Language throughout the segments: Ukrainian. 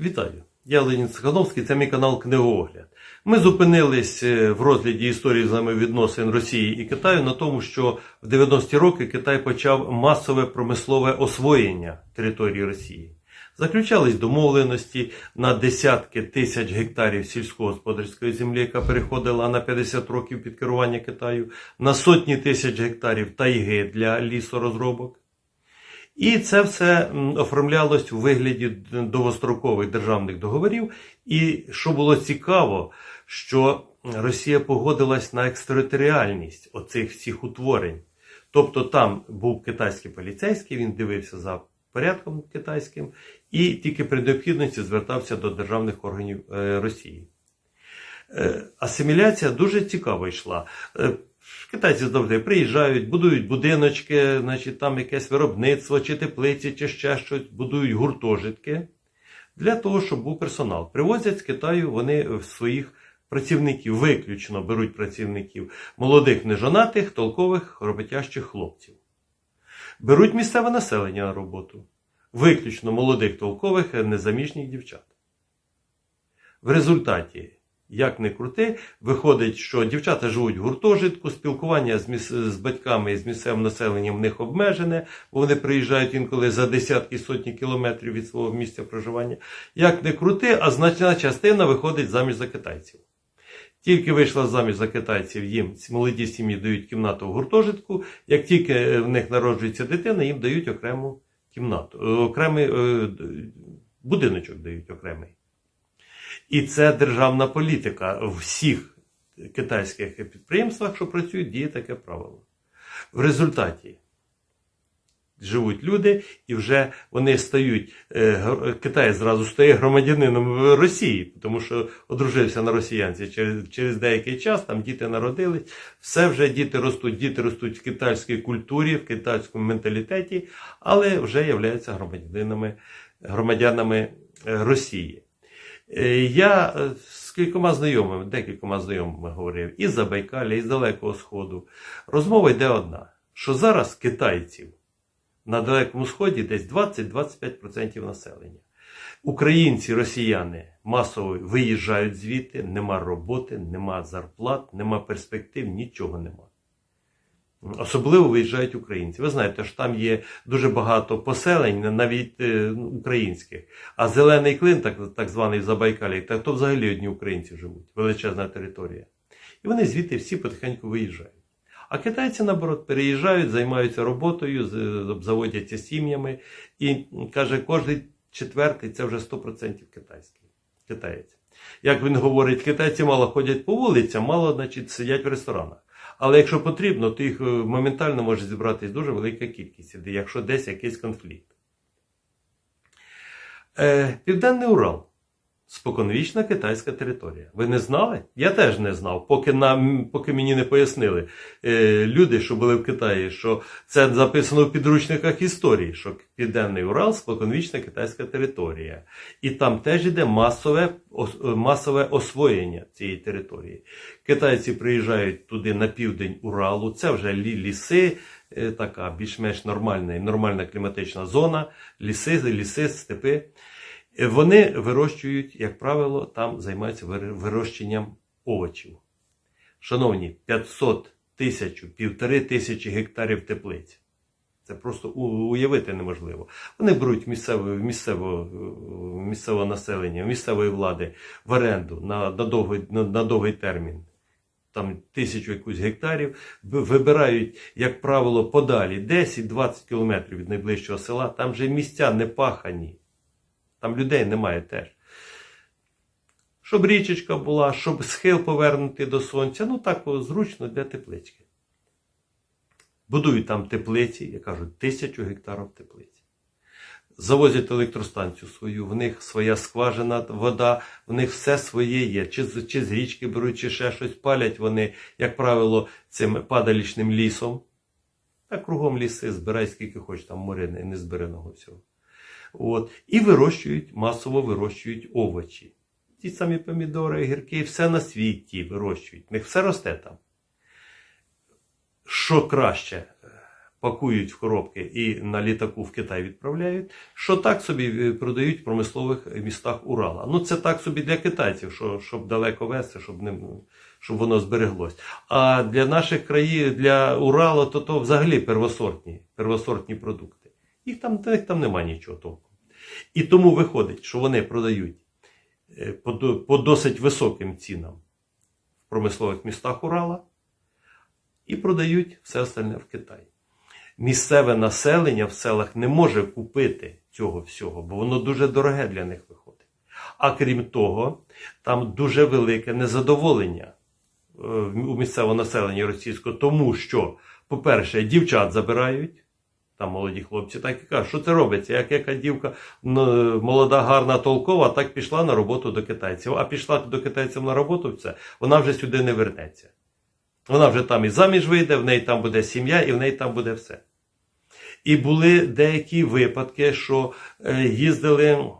Вітаю! Я Ленін Цихановський, це мій канал Книгоогляд. Ми зупинились е, в розгляді історії взаємовідносин Росії і Китаю на тому, що в 90-ті роки Китай почав масове промислове освоєння території Росії. Заключались домовленості на десятки тисяч гектарів сільськогосподарської землі, яка переходила на 50 років під керування Китаю, на сотні тисяч гектарів тайги для лісорозробок. І це все оформлялось у вигляді довгострокових державних договорів. І що було цікаво, що Росія погодилась на екстериторіальність оцих всіх утворень. Тобто там був китайський поліцейський, він дивився за порядком китайським і тільки при необхідності звертався до державних органів е, Росії. Е, Асиміляція дуже цікаво йшла. Китайці завжди приїжджають, будують будиночки, значить, там якесь виробництво, чи теплиці, чи ще щось, будують гуртожитки для того, щоб був персонал. Привозять з Китаю вони своїх працівників, виключно беруть працівників молодих нежонатих, толкових, роботящих хлопців. Беруть місцеве населення на роботу, виключно молодих, толкових, незаміжніх дівчат. В результаті як не крути, виходить, що дівчата живуть в гуртожитку, спілкування з, міс... з батьками і з місцевим населенням в них обмежене, бо вони приїжджають інколи за десятки сотні кілометрів від свого місця проживання. Як не крути, а значна частина виходить заміж за китайців. Тільки вийшла заміж за китайців, їм молоді сім'ї дають кімнату в гуртожитку. Як тільки в них народжується дитина, їм дають окрему кімнату, е, окремий е, будиночок дають окремий. І це державна політика. У всіх китайських підприємствах, що працюють, діє таке правило. В результаті живуть люди, і вже вони стають, Китай зразу стає громадянином Росії, тому що одружився на росіянці через, через деякий час, там діти народились, все вже діти ростуть, діти ростуть в китайській кількурі, в китайському менталітеті, але вже являються громадянинами, громадянами Росії. Я з кількома знайомими, декількома знайомими говорив із Забайкалля, із Далекого Сходу. Розмова йде одна: що зараз китайців на Далекому Сході десь 20-25% населення. Українці, росіяни масово виїжджають звідти, нема роботи, нема зарплат, нема перспектив, нічого нема. Особливо виїжджають українці. Ви знаєте, що там є дуже багато поселень, навіть е, українських. А зелений клин, так, так званий в Забайкалі, так то взагалі одні українці живуть, величезна територія. І вони звідти всі потихеньку виїжджають. А китайці, наоборот, переїжджають, займаються роботою, заводяться сім'ями. І каже, кожен четвертий це вже 100% китайський. Китаєць. Як він говорить, китайці мало ходять по вулицям, мало, значить, сидять в ресторанах. Але якщо потрібно, то їх моментально може зібратись дуже велика кількість, якщо десь якийсь конфлікт. Е, Південний Урал споконвічна китайська територія. Ви не знали? Я теж не знав, поки нам, поки мені не пояснили е, люди, що були в Китаї, що це записано в підручниках історії, що Південний Урал споконвічна китайська територія. І там теж йде масове, масове освоєння цієї території. Китайці приїжджають туди на південь Уралу, це вже ліси. Така більш-менш нормальна нормальна кліматична зона, ліси, ліси, степи. Вони вирощують, як правило, там займаються вирощенням овочів. Шановні, 500 тисяч, півтори тисячі гектарів теплиць. Це просто уявити неможливо. Вони беруть місцеве, місцеве, місцеве населення, місцевої влади в оренду на, на, довгий, на, на довгий термін. Там тисячу якусь гектарів, вибирають, як правило, подалі 10-20 кілометрів від найближчого села. Там вже місця не пахані. Там людей немає теж. Щоб річечка була, щоб схил повернути до сонця, ну так зручно для теплички. Будують там теплиці, я кажу, тисячу гектарів теплиці. Завозять електростанцію свою, в них своя скважина, вода, в них все своє є. Чи, чи з річки беруть, чи ще щось палять вони, як правило, цим падалічним лісом. Та кругом ліси, збирай скільки хочеш, там море не збереного всього. От. І вирощують, масово вирощують овочі. Ті самі помідори, гірки, все на світі вирощують. Них все росте там. Що краще? пакують в коробки і на літаку в Китай відправляють, що так собі е, продають в промислових містах Урала. Ну це так собі для китайців, що, щоб далеко вести, щоб не. Щоб воно збереглось. А для наших країн, для Уралу, то то взагалі первосортні, первосортні продукти. Їх там, їх там немає нічого толку. І тому виходить, що вони продають е, по, по досить високим цінам в промислових містах Урала і продають все остальне в Китай. Місцеве населення в селах не може купити цього всього, бо воно дуже дороге для них виходить. А крім того, там дуже велике незадоволення е, у місцевого населення російського, тому що, по-перше, дівчат забирають. Там молоді хлопці так і кажуть, що це робиться? Як яка дівка ну, молода, гарна, толкова, так пішла на роботу до китайців. А пішла до китайців на роботу, все, вона вже сюди не вернеться. Вона вже там і заміж вийде, в неї там буде сім'я, і в неї там буде все. І були деякі випадки, що е, їздили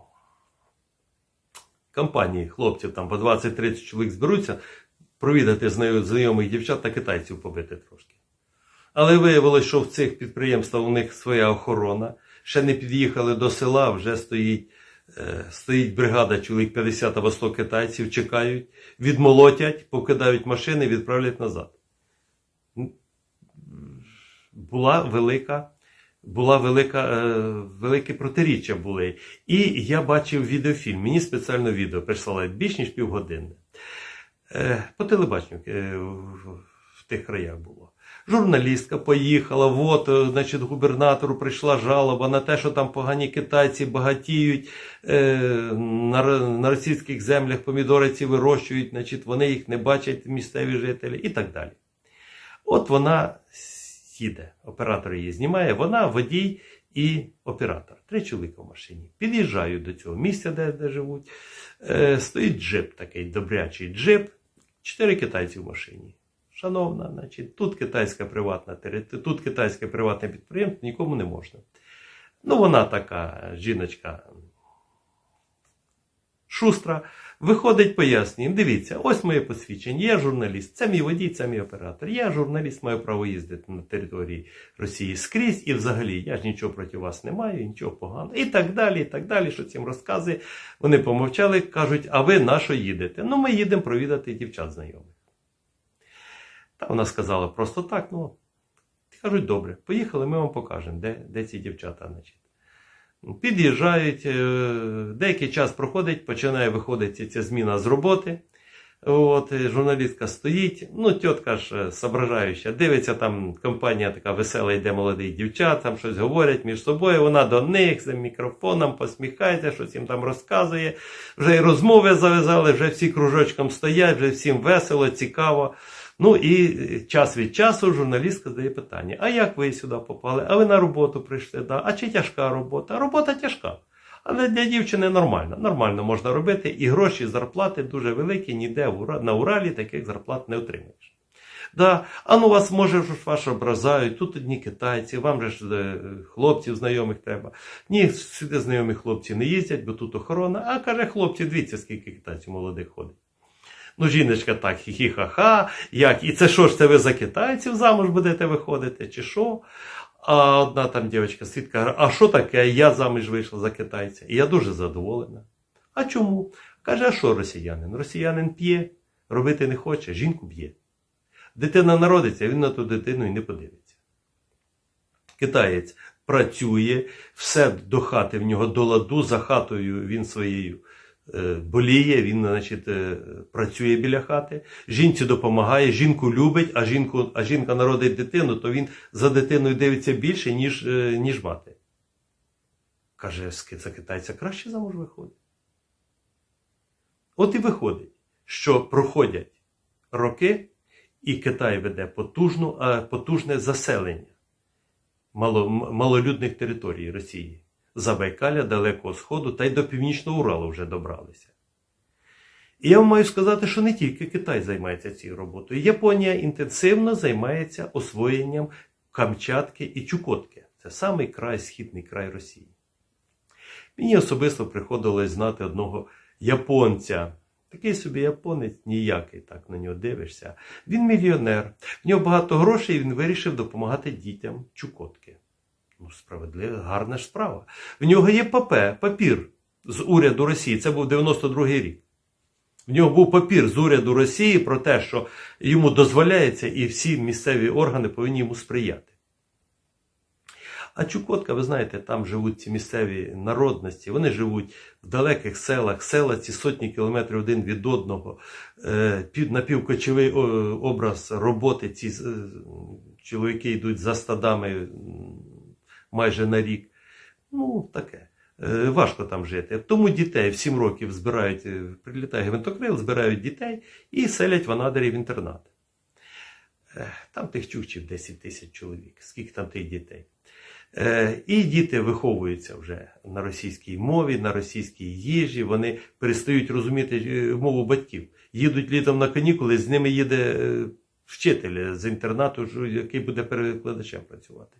компанії хлопців, там по 20-30 чоловік зберуться, провідати знайомих дівчат та китайців побити трошки. Але виявилось, що в цих підприємствах у них своя охорона. Ще не під'їхали до села, вже стоїть, е, стоїть бригада чоловік 50 або 100 китайців, чекають, відмолотять, покидають машини, відправлять назад. Була велика, була велика, е, велике протиріччя були. І я бачив відеофільм. Мені спеціально відео прислали більш ніж півгодини. Е, по телебаченню в тих краях було. Журналістка поїхала, от, е, значить, губернатору прийшла жалоба на те, що там погані китайці багатіють, е, на, на російських землях помідори ці вирощують, значить, вони їх не бачать, місцеві жителі і так далі. От вона їде, оператор її знімає, вона водій і оператор. Три чоловіка в машині. Під'їжджають до цього місця, де, де живуть. Е, стоїть джип такий добрячий джип, чотири китайці в машині. Шановна, значить, тут китайська приватна територія, тут китайське приватне підприємство, нікому не можна. Ну, вона така жіночка шустра. Виходить, пояснює, дивіться, ось моє посвідчення, я журналіст, це мій водій, це мій оператор. Я журналіст, маю право їздити на території Росії скрізь, і взагалі я ж нічого проти вас не маю, нічого поганого. І так далі, і так далі, що цим розказує. Вони помовчали, кажуть, а ви на що їдете? Ну, ми їдемо провідати дівчат знайомих. Та вона сказала просто так, ну, кажуть, добре, поїхали, ми вам покажемо, де, де ці дівчата. Значить. Під'їжджають, е, деякий час проходить, починає виходити ця зміна з роботи. От, е, журналістка стоїть, ну, тітка ж е, соображаюча, дивиться, там компанія така весела, йде молодий дівчат, там щось говорять між собою. Вона до них за мікрофоном посміхається, щось їм там розказує. Вже й розмови зав'язали, вже всі кружочком стоять, вже всім весело, цікаво. Ну і час від часу журналістка задає питання: а як ви сюди попали? А ви на роботу прийшли? Да? А чи тяжка робота? Робота тяжка. Але для дівчини нормально. Нормально можна робити, і гроші, зарплати дуже великі, ніде на Уралі таких зарплат не отримаєш. Да. А ну вас може ж ваш образають, тут одні китайці, вам же ж е, хлопців знайомих треба. Ні, сюди знайомі хлопці не їздять, бо тут охорона. А каже, хлопці, дивіться, скільки китайців молодих ходить. Ну, жіночка так, хі-хі-ха-ха, як, і це що ж це ви за китайців замуж будете виходити, чи що? А одна там дівчинка свідка каже, а що таке? Я заміж вийшла за китайця. І я дуже задоволена. А чому? Каже, а що росіянин? Росіянин п'є, робити не хоче, жінку б'є. Дитина народиться, він на ту дитину і не подивиться. Китаєць працює, все до хати в нього до ладу, за хатою він своєю боліє, він, значить, е, працює біля хати, жінці допомагає, жінку любить, а, жінку, а жінка народить дитину, то він за дитиною дивиться більше, ніж, е, ніж мати. Каже, за китайця краще замуж виходить. От і виходить, що проходять роки, і Китай веде потужну, потужне заселення малолюдних територій Росії. Забайкаля, Далекого Сходу та й до Північного Уралу вже добралися. І я вам маю сказати, що не тільки Китай займається цією роботою. Японія інтенсивно займається освоєнням Камчатки і Чукотки. Це самий край, східний край Росії. Мені особисто приходилось знати одного японця, Такий собі японець, ніякий так на нього дивишся. Він мільйонер, в нього багато грошей, і він вирішив допомагати дітям Чукотки. Ну, справедливо, гарна ж справа. В нього є папе, папір з уряду Росії. Це був 92-й рік. В нього був папір з уряду Росії про те, що йому дозволяється, і всі місцеві органи повинні йому сприяти. А Чукотка, ви знаєте, там живуть ці місцеві народності, вони живуть в далеких селах, села ці сотні кілометрів один від одного, Е, напівкочовий образ роботи. Ці е, чоловіки йдуть за стадами майже на рік. Ну, таке. Е, Важко там жити. Тому дітей в 7 років збирають, е, прилітає гвинтокрил, збирають дітей і селять в Анадирі в інтернат. Е, Там тих чукчів 10 тисяч чоловік. Скільки там тих дітей? І діти виховуються вже на російській мові, на російській їжі. Вони перестають розуміти мову батьків. Їдуть літом на канікули, з ними їде вчитель з інтернату, який буде перекладачем працювати.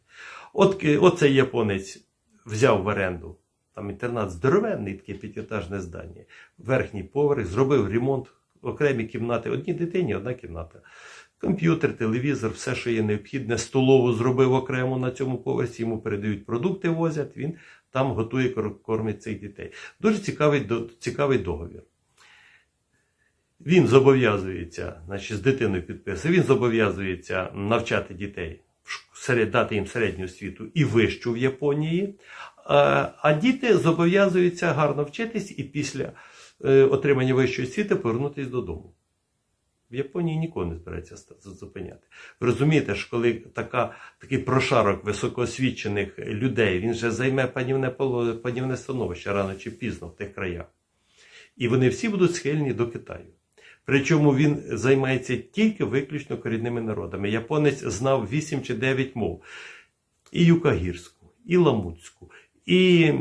От, от цей японець взяв в оренду. Там інтернат здоровенний, таке п'ятиетажне здання. Верхній поверх, зробив ремонт, окремі кімнати, одній дитині, одна кімната. Комп'ютер, телевізор, все, що є необхідне, столову зробив окремо на цьому поверсі, йому передають продукти, возять, він там готує, кормить цих дітей. Дуже цікавий, цікавий договір. Він зобов'язується, значить, з дитиною підписує, він зобов'язується навчати дітей, дати їм середню освіту і вищу в Японії. А, діти зобов'язуються гарно вчитись і після е, отримання вищої освіти повернутися додому. В Японії нікого не збирається зупиняти. Ви розумієте, що коли така, такий прошарок високоосвічених людей, він же займе панівне, панівне становище рано чи пізно в тих краях. І вони всі будуть схильні до Китаю. Причому він займається тільки виключно корінними народами. Японець знав 8 чи 9 мов: і юкагірську, і ламутську, і.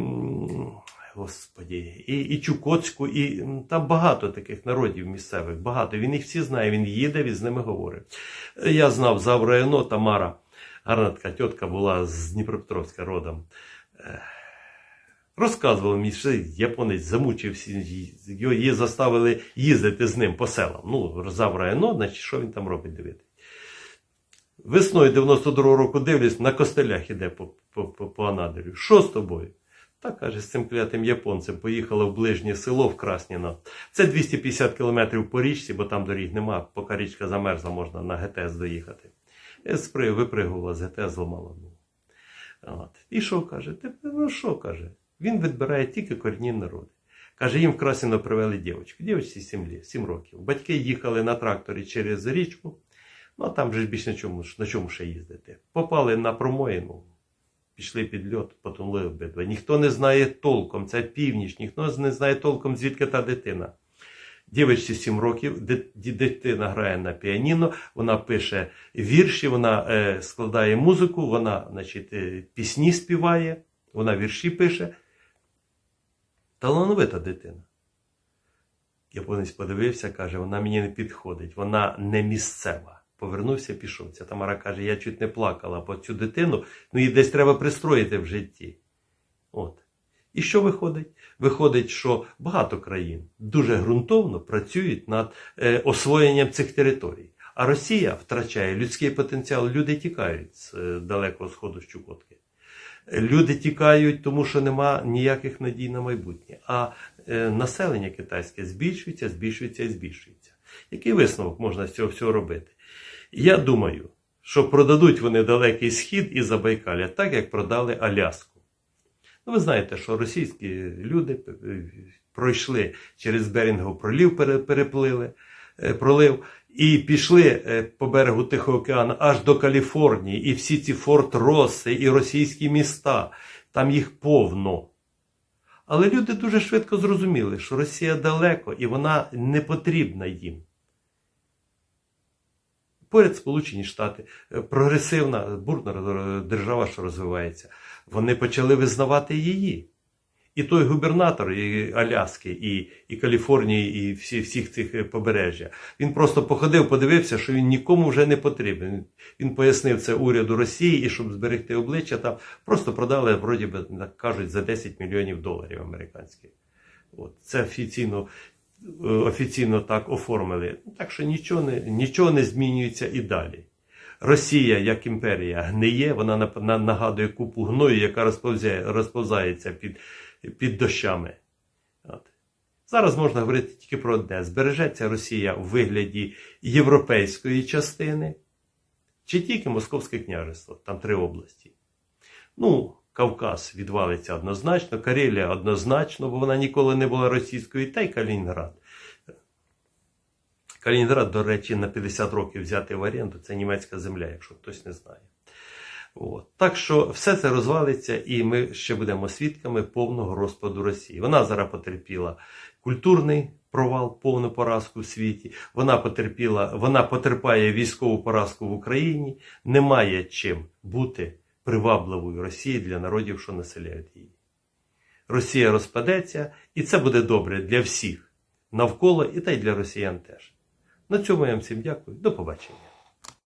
Господі, і, і Чукотську, і там багато таких народів місцевих, багато. Він їх всі знає, він їде, він з ними говорить. Я знав за Авраїно, Тамара, гарна така тітка була з Дніпропетровська родом. Розказував мені, що японець замучився, її заставили їздити з ним по селам. Ну, за Авраїно, значить, що він там робить, дивитись. Весною 92-го року дивлюсь, на костелях іде по, по, по, по Анадирю. Що з тобою? Та каже, з цим клятим японцем поїхала в ближнє село в Красніно. Це 250 кілометрів по річці, бо там доріг нема. Поки річка замерзла, можна на ГТС доїхати. Випригувала з ГТС, зламала. От. І що каже? Ти, ну що каже? Він відбирає тільки корінні народи. Каже, їм в Красіно привели дівчинку. Дівчинці 7, 7 років. Батьки їхали на тракторі через річку. Ну, а там ж більш на чому, на чому ще їздити. Попали на промоїну, пішли під льот, потонули обидва. Ніхто не знає толком, це північ, ніхто не знає толком, звідки та дитина. Дівчинці 7 років, дитина грає на піаніно, вона пише вірші, вона е, складає музику, вона значить, е, пісні співає, вона вірші пише. Талановита дитина. Японець подивився, каже, вона мені не підходить, вона не місцева. Повернувся, пішов. Ця Тамара каже, я чуть не плакала, бо цю дитину ну, її десь треба пристроїти в житті. От. І що виходить? Виходить, що багато країн дуже ґрунтовно працюють над е, освоєнням цих територій. А Росія втрачає людський потенціал. Люди тікають з е, далекого сходу з Чукотки. Люди тікають, тому що нема ніяких надій на майбутнє. А е, населення китайське збільшується, збільшується і збільшується. Який висновок можна з цього всього робити? Я думаю, що продадуть вони далекий схід і Забайкалля, так як продали Аляску. Ну, ви знаєте, що російські люди е, пройшли через Берінгов пролів, переплили, пролив, і пішли е, по берегу Тихого океану аж до Каліфорнії, і всі ці Форт Росси, і російські міста, там їх повно. Але люди дуже швидко зрозуміли, що Росія далеко і вона не потрібна їм. Поряд Сполучені Штати, е, прогресивна, бурна держава, що розвивається, вони почали визнавати її. І той губернатор і Аляски, і, і Каліфорнії, і всі, всіх цих е, побережжя. Він просто походив, подивився, що він нікому вже не потрібен. Він пояснив це уряду Росії, і щоб зберегти обличчя, там просто продали, вроді би, кажуть, за 10 мільйонів доларів американських. От. Це офіційно е, офіційно так оформили. Так що нічого не, нічого не змінюється і далі. Росія, як імперія, гниє, вона нагадує купу гною, яка розповзяє, розповзається під, під дощами. От. Зараз можна говорити тільки про одне: збережеться Росія у вигляді європейської частини, чи тільки Московське княжество, там три області. Ну, Кавказ відвалиться однозначно, Карелія однозначно, бо вона ніколи не була російською, та й Калінінград. Калінінград, до речі, на 50 років взяти в оренду, це німецька земля, якщо хтось не знає. От. Так що все це розвалиться, і ми ще будемо свідками повного розпаду Росії. Вона зараз потерпіла культурний провал, повну поразку в світі. Вона потерпіла, вона потерпає військову поразку в Україні. Немає чим бути привабливою Росії для народів, що населяють її. Росія розпадеться, і це буде добре для всіх навколо, і та й для росіян теж. На цьому я вам всім дякую. До побачення.